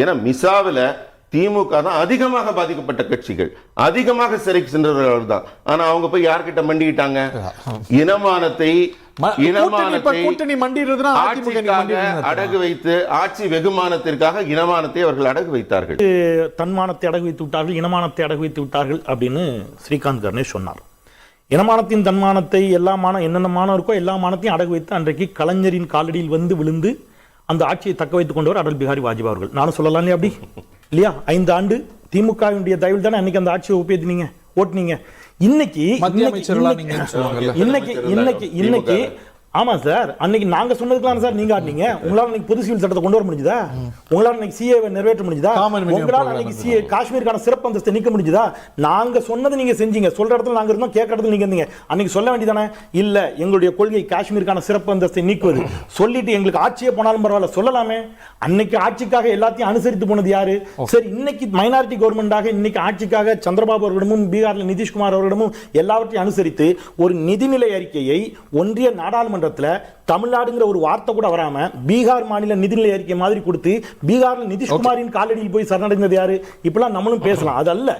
ஏன்னா மிசாவில் திமுக தான் அதிகமாக பாதிக்கப்பட்ட கட்சிகள். அதிகமாக சிறைக்கு சென்றவர்கள் தான். ஆனா அவங்க போய் யார்கிட்ட மண்டிக்கிட்டாங்க? இனமானத்தை அடகு வைத்து ஆட்சி வெகுமானத்திற்காக இனமானத்தை அவர்கள் அடகு வைத்தார்கள். தன்மானத்தை அடகு வைத்து விட்டார்கள் இனமானத்தை அடகு வைத்து விட்டார்கள் அப்படின்னு ஸ்ரீகாந்த் கணேஷ் சொன்னார். இனமானத்தின் தன்மானத்தை எல்லா மானம் என்னென்ன மானம் இருக்கோ எல்லா மானத்தையும் அடகு வைத்து அன்றைக்கு கலைஞரின் காலடியில் வந்து விழுந்து அந்த ஆட்சியை தக்க வைத்துக் கொண்டவர் அடல் பிகாரி வாஜ்பாய் அவர்கள். நானும் சொல்லலாம் இல்லையா அப்படி? இல்லையா? ஐந்து ஆண்டு திமுகவினுடைய தயவில் தானே அன்னைக்கு அந்த ஆட்சியை ஒப்பேத்தினீங்க ஓட்டுனீங்க. இன்னைக்கு இன்னைக்கு- இன்னைக்கு-. இன்னைக்கு இன்னைக்கு இன்னைக்கு ஆமா சார். அன்னைக்கு நாங்க சொன்னதுக்கெல்லாம் சார் நீங்க ஆடினீங்க. உங்களால இன்னைக்கு பொது சிவில் சட்டத்தை கொண்டு வர முடிஞ்சுதா? உங்களால இன்னைக்கு சிஏ நிறைவேற்ற முடிஞ்சுதா? உங்களால அன்னைக்கு சிஏ காஷ்மீருக்கான சிறப்பு அந்தஸ்தை நீக்க முடிஞ்சுதா? நாங்க சொன்னது நீங்க செஞ்சீங்க. சொல்ற இடத்துல நாங்க இருந்தோம் கேட்கற இடத்துல நீங்க இருந்தீங்க. அன்னைக்கு சொல்ல வேண்டியதானே? இல்ல எங்களுடைய கொள்கை காஷ்மீருக்கான சிறப்பு அந்தஸ்தை நீக்குவது. சொல்லிட்டு எங்களுக்கு ஆட்சியே போனாலும் பரவாயில்ல சொல்லலாமே. அன்னைக்கு ஆட்சிக்காக எல்லாத்தையும் அனுசரித்து போனது யாரு? சரி இன்னைக்கு மைனாரிட்டி கவர்மெண்டாக இன்னைக்கு ஆட்சிக்காக சந்திரபாபு அவர்களிடமும் பீகார்ல நிதிஷ்குமார் அவர்களிடமும் எல்லாவற்றையும் அனுசரித்து ஒரு நிதிநிலை அறிக்கையை ஒன்றிய நாடாளுமன்றத்துல தமிழ்நாடுங்கிற ஒரு வார்த்தை கூட வராம பீகார் மாநில நிதிநிலை அறிக்கை மாதிரி கொடுத்து பீகார்ல நிதிஷ்குமாரின் காலடியில் போய் சரணடைந்தது யாரு? இப்பெல்லாம் நம்மளும் பேசலாம். அது அல்ல